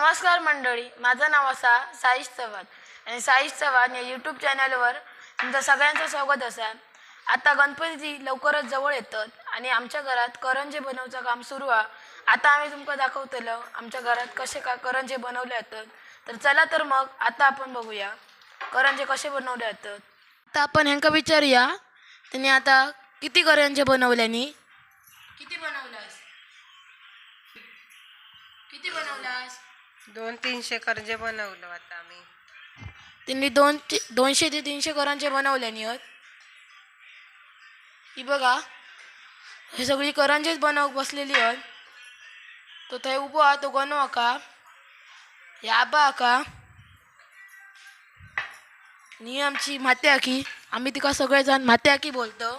नमस्कार मंडळी माझं नाव असा साईश चव्हाण. आणि साईश चव्हाण या यूट्यूब चॅनलवर तुमचं सगळ्यांचं स्वागत असा आता गणपती लवकरच जवळ येतात आणि आमच्या घरात करंजे बनवचं काम सुरू आहे. आता आम्ही तुमका दाखवतलो आमच्या घरात कसे का करंजे बनवले जातात. तर चला तर मग आता आपण बघूया करंजे कसे बनवले जातात. आता आपण ह्यांका विचारूया त्यांनी आता किती करंजे बनवल्यानी किती बनवलास किती बनवलास दोन तीनशे कर्जे बनवलं आता आम्ही. त्यांनी दोन दोनशे ते तीनशे करंजे बनवल्यानी नियत ही बघा हे सगळी करंजेच बनव बसलेली आहेत. तो थंय उभो हा तो गणो आका हे आबा आका आणि ही आमची माते आकी. आम्ही तिका सगळेजण माते आकी बोलतो.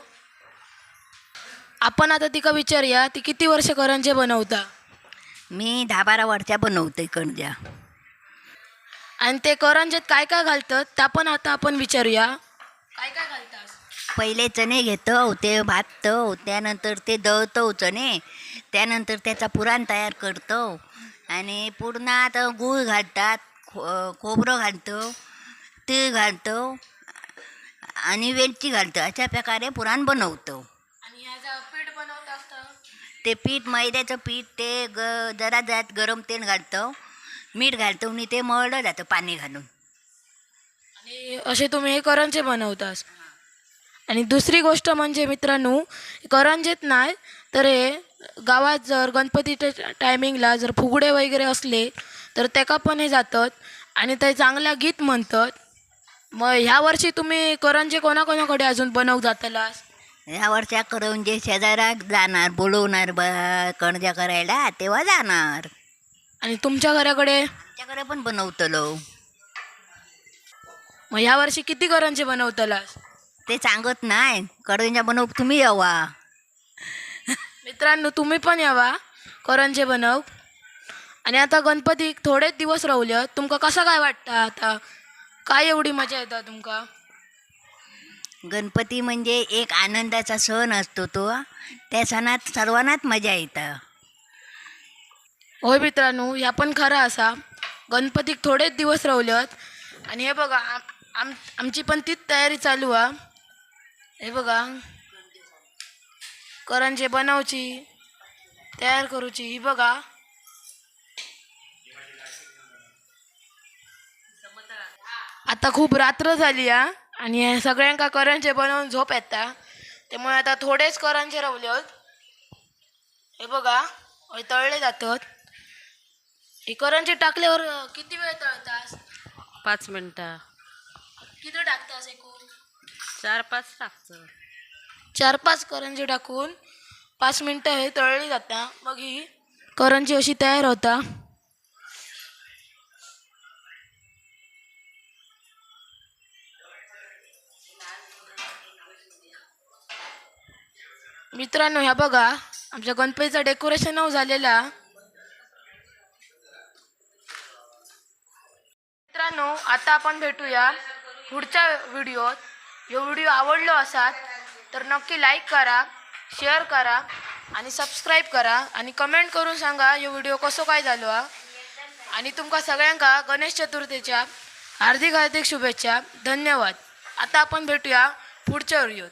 आपण आता तिका विचारूया ती किती वर्ष करंजे बनवता? मी दहा बारा वर्षा बनवते कणज्या आणि ते करंजेत काय काय घालतात त्या पण आता आपण विचारूया. काय काय घालतात? पहिले चणे घेतो ते भाजतो त्यानंतर ते दळतो चणे त्यानंतर त्याचा पुराण तयार करतो. आणि पुरणात गूळ घालतात खो खोबरं घालतो तीळ घालतो आणि वेलची घालतो. अशा प्रकारे पुराण बनवतो आणि ह्याचा पीठ बनवत असतं ते पीठ मैद्याचं पीठ ते ग जरा त्यात गरम तेल घालतो मीठ घालतो आणि ते मळलं जातं पाणी घालून. आणि असे तुम्ही हे करंजे बनवतास. आणि दुसरी गोष्ट म्हणजे मित्रांनो करंजेत नाही तर हे गावात जर गणपतीच्या टायमिंगला जर फुगडे वगैरे असले तर त्याका पण हे जातात आणि ते चांगला गीत म्हणतात. मग ह्या वर्षी तुम्ही करंजे कोणाकोणाकडे अजून बनवू जातलास? ह्या वर्षा करून जे शेजारात जाणार बोलवणार ब कणज्या करायला तेव्हा जाणार. आणि तुमच्या घराकडे? आमच्याकडे पण बनवतलो. मग ह्या वर्षी किती करंजे बनवतलास? ते सांगत नाही. कडूंच्या बनव तुम्ही यावा. मित्रांनो तुम्ही पण यावा. करंजे बनव. आणि आता गणपती थोडेच दिवस रावले तुमका कसं काय वाटतं आता? काय एवढी मजा येता तुमका? गणपती म्हणजे एक आनंदाचा सण असतो तो. त्या सणात सर्वांनाच मजा येतं. होय मित्रांनो ह्या पण खरं असा. गणपतीक थोडेच दिवस रावल्यात. आणि हे बघा आम आम आमची पण तीच तयारी चालू आहे हे बघा. करंजे बनवची तयार करूची. ही बघा. आता खूप रात्र झाली आ. आणि हे सगळ्यांका करंजे बनवून झोप येता. त्यामुळे आता थोडेच करंजे रावले हे बघा हे तळले जातात. हे करंजी टाकल्यावर किती वेळ तळतास पाच मिनटं. किती टाकतास एकूण? चार पाच टाकतं. चार पाच करंजी टाकून पाच मिनटं हे तळली जाता. मग ही करंजी अशी तयार होता. मित्रांनो ह्या बघा आमच्या गणपतीचं डेकोरेशन हो झालेला. मित्रांनो आता आपण भेटूया पुढच्या व्हिडिओत. हे व्हिडिओ आवडलो असात तर नक्की लाईक करा शेअर करा आणि सबस्क्राईब करा आणि कमेंट करून सांगा हे व्हिडिओ कसो काय झालो हा. आणि तुमका सगळ्यांका गणेश चतुर्थीच्या हार्दिक हार्दिक शुभेच्छा. धन्यवाद. आता आपण भेटूया पुढच्या व्हिडिओत.